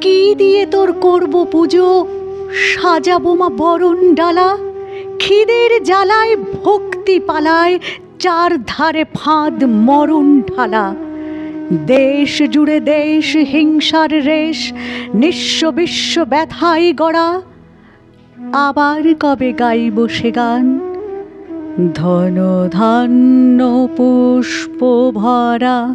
কি দিয়ে তোর করব পুজো? সাজাবো মা বরণ ডালা, খিদের জ্বালায় ভক্তি পালায়, চার ধারে ফাঁদ মরণ ঢালা। দেশ জুড়ে দেশ হিংসার রেশ, নিঃস্ব বিশ্ব ব্যথায় গড়া। আবার কবে গাইব সে গান? ধন ধান্য পুষ্প ভরা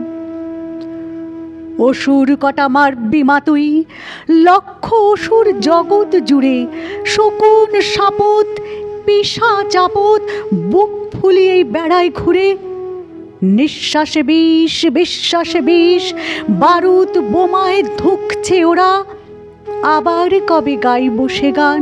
অসুর কটা মারবি মা তুই? লক্ষ অসুর জগৎ জুড়ে শকুন, সাপত পিসা চাপত, বুক ফুলিয়ে বেড়ায় ঘুরে। নিঃশ্বাসে বিষ, বিশ্বাসে বিষ, বারুদ বোমায় ধুকছে ওরা। আবার কবে গাইব সে গান?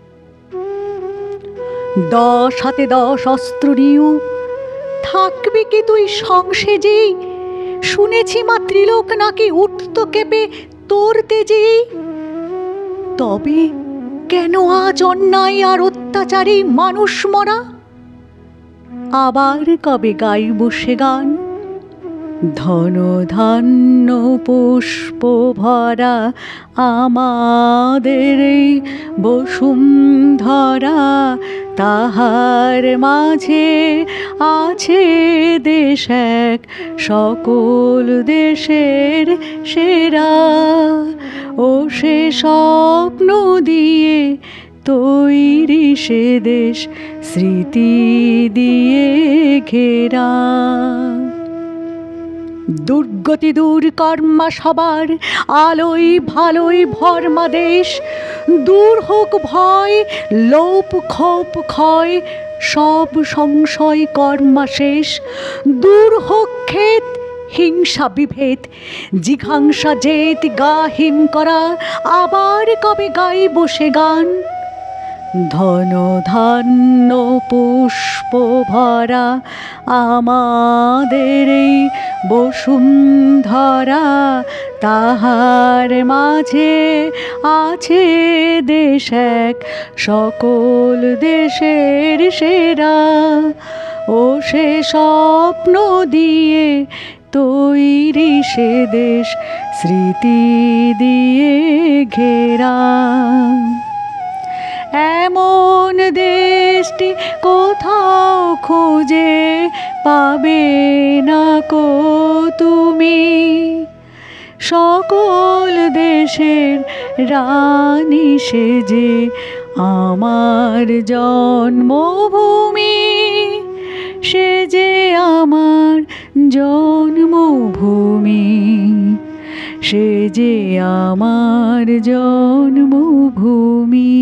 দশ হাতে দশ অস্ত্র নিউ। থাকবি কি তুই সংসেজেই শুনেছি মা ত্রিলোক নাকি উঠত কেঁপে তোর তেজেই। তবে কেন আজ অন্যায় আর অত্যাচারী মানুষ মরা? আবার কবে গাইব সে গান? ধন ধান্য পুষ্প ভরা আমাদের এই বসুন্ধরা তাহার মাঝে আছে দেশ এক, সকল দেশের সেরা। ও সে স্বপ্ন দিয়ে তৈরি সে দেশ, স্মৃতি দিয়ে ঘেরা। দুর্গতি দূর কর্মা সবার আলোই ভালোই ভরমা দেশ দূর হোক ভয়, লোপ ক্ষোভ ক্ষয়, সব সংশয় কর্মা শেষ। দূর হোক ক্ষেত, হিংসা বিভেদ, জিঘাংসা জেদ গা হিম করা, আবার কবে গাই বসে গান? ধন ধান্য পুষ্প ভরা, আমাদের এই বসুন্ধরা তাহার মাঝে আছে দেশ এক, সকল দেশের সেরা। ও সে স্বপ্ন দিয়ে তৈরি সে দেশ, স্মৃতি দিয়ে ঘেরা। এমন দেশটি কোথাও খুঁজে পাবে না কো তুমি? সকল দেশের রানী সেজে আমার জন্মভূমি সে যে আমার জন্মভূমি সে যে আমার জন্মভূমি।